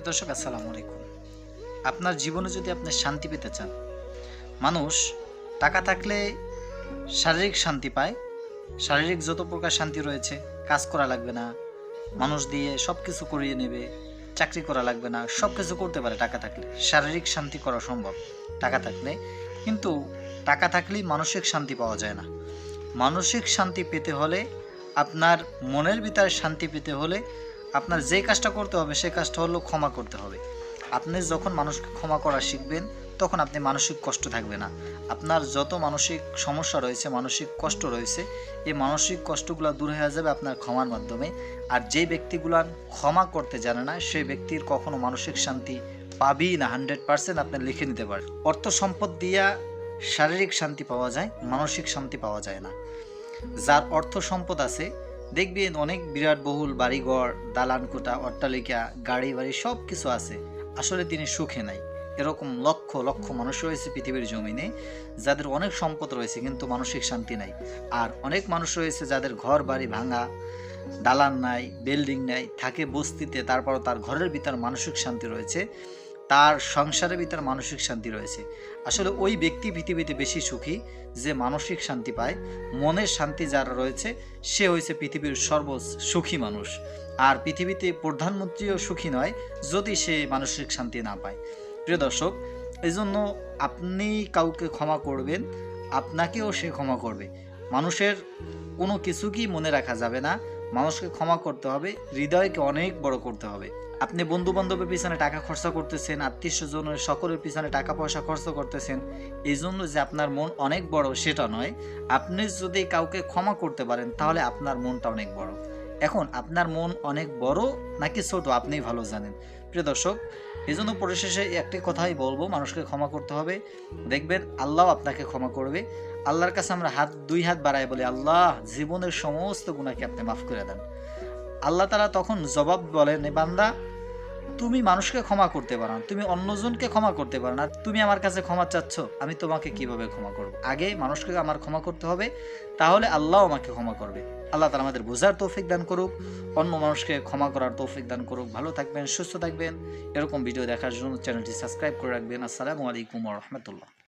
প্রিয় দর্শক, আসসালামু আলাইকুম। আপনার জীবনে যদি আপনি শান্তি পেতে চান, মানুষ টাকা থাকলে শারীরিক শান্তি পায়, শারীরিক যত প্রকার শান্তি রয়েছে, কাজ করা লাগবে না, মানুষ দিয়ে সব কিছু করিয়ে নেবে, চাকরি করা লাগবে না সব কিছু করতে পারে টাকা থাকলে। শারীরিক শান্তি করা সম্ভব, টাকা থাকলে। কিন্তু টাকা থাকলেই মানসিক শান্তি পাওয়া যায় না। মানসিক শান্তি পেতে হলে, আপনার মনের ভিতরে শান্তি পেতে হলে আপনার যে কাজটা করতে হবে, সে কাজটা হলো ক্ষমা করতে হবে। আপনি যখন মানুষকে ক্ষমা করা শিখবেন, তখন আপনি মানসিক কষ্ট থাকবে না। আপনার যত মানসিক সমস্যা রয়েছে, মানসিক কষ্ট রয়েছে, এই মানসিক কষ্টগুলো দূর হয়ে যাবে আপনার ক্ষমার মাধ্যমে। আর যে ব্যক্তিগুলো ক্ষমা করতে জানে না, সেই ব্যক্তির কখনো মানসিক শান্তি পাবেই না। হান্ড্রেড পার্সেন্ট আপনি লিখে নিতে পারেন। অর্থ সম্পদ দিয়া শারীরিক শান্তি পাওয়া যায়, মানসিক শান্তি পাওয়া যায় না। যার অর্থ সম্পদ আছে দেখবেন অনেক বিরাট বহুল, বাড়িঘর দালান কোটা অট্টালিকা, গাড়ি বাড়ি সব কিছু আছে। আসলে তিনি সুখে নাই। এরকম লক্ষ লক্ষ মানুষ রয়েছে পৃথিবীর জমিনে, যাদের অনেক সম্পদ রয়েছে কিন্তু মানসিক শান্তি নাই। আর অনেক মানুষ রয়েছে যাদের ঘর বাড়ি ভাঙা, দালান নাই, বিল্ডিং নাই, থাকে বস্তিতে তারপর তার ঘরের ভিতর মানসিক শান্তি রয়েছে। তার সংসারের ভিতর মানসিক শান্তি রয়েছে। আসলে ওই ব্যক্তি পৃথিবীতে বেশি সুখী যে মানসিক শান্তি পায়। মনের শান্তি যারা রয়েছে, সে হয়েছে পৃথিবীর সর্ব সুখী মানুষ। আর পৃথিবীতে প্রধানমন্ত্রীও সুখী নয়, যদি সে মানসিক শান্তি না পায়। প্রিয় দর্শক এই জন্য আপনি কাউকে ক্ষমা করবেন, আপনাকেও সে ক্ষমা করবে। মানুষের কোনো কিছুকেই মনে রাখা যাবে না। মানুষকে ক্ষমা করতে হবে, হৃদয়কে অনেক বড় করতে হবে। আপনি বন্ধু বান্ধবের পিছনে টাকা খরচা করতেছেন আত্মীয় স্বজনের সকলের পিছনে টাকা পয়সা খরচ করতেছেন, এই জন্য যে আপনার মন অনেক বড় সেটা নয়। আপনি যদি কাউকে ক্ষমা করতে পারেন, তাহলে আপনার মনটা অনেক বড়। এখন, আপনার মন অনেক বড় নাকি ছোট, আপনিই ভালো জানেন। প্রিয় দর্শক, এই জন্য পরিশেষে একটি কথাই বলব, মানুষকে ক্ষমা করতে হবে। দেখবেন, আল্লাহ আপনাকে ক্ষমা করবে। আল্লাহর কাছে আমরা হাত, দুই হাত বাড়াই বলি, আল্লাহ, জীবনের সমস্ত গুণাকে আপনি মাফ করে দেন। আল্লাহ তারা তখন জবাব বলেন, "এ বান্দা, তুমি মানুষকে ক্ষমা করতে পারো না, তুমি অন্যজনকে ক্ষমা করতে পারো না। তুমি আমার কাছে ক্ষমা চাচ্ছ, আমি তোমাকে কীভাবে ক্ষমা করব? আগে মানুষকে আমার ক্ষমা করতে হবে, তাহলে আল্লাহ আমাকে ক্ষমা করবে। আল্লাহ তালা আমাদের বোঝার তৌফিক দান করুক, অন্য মানুষকে ক্ষমা করার তৌফিক দান করুক। ভালো থাকবেন, সুস্থ থাকবেন। এরকম ভিডিও দেখার জন্য চ্যানেলটি সাবস্ক্রাইব করে রাখবেন। আসসালামু আলাইকুম রহমতুল্লাহ।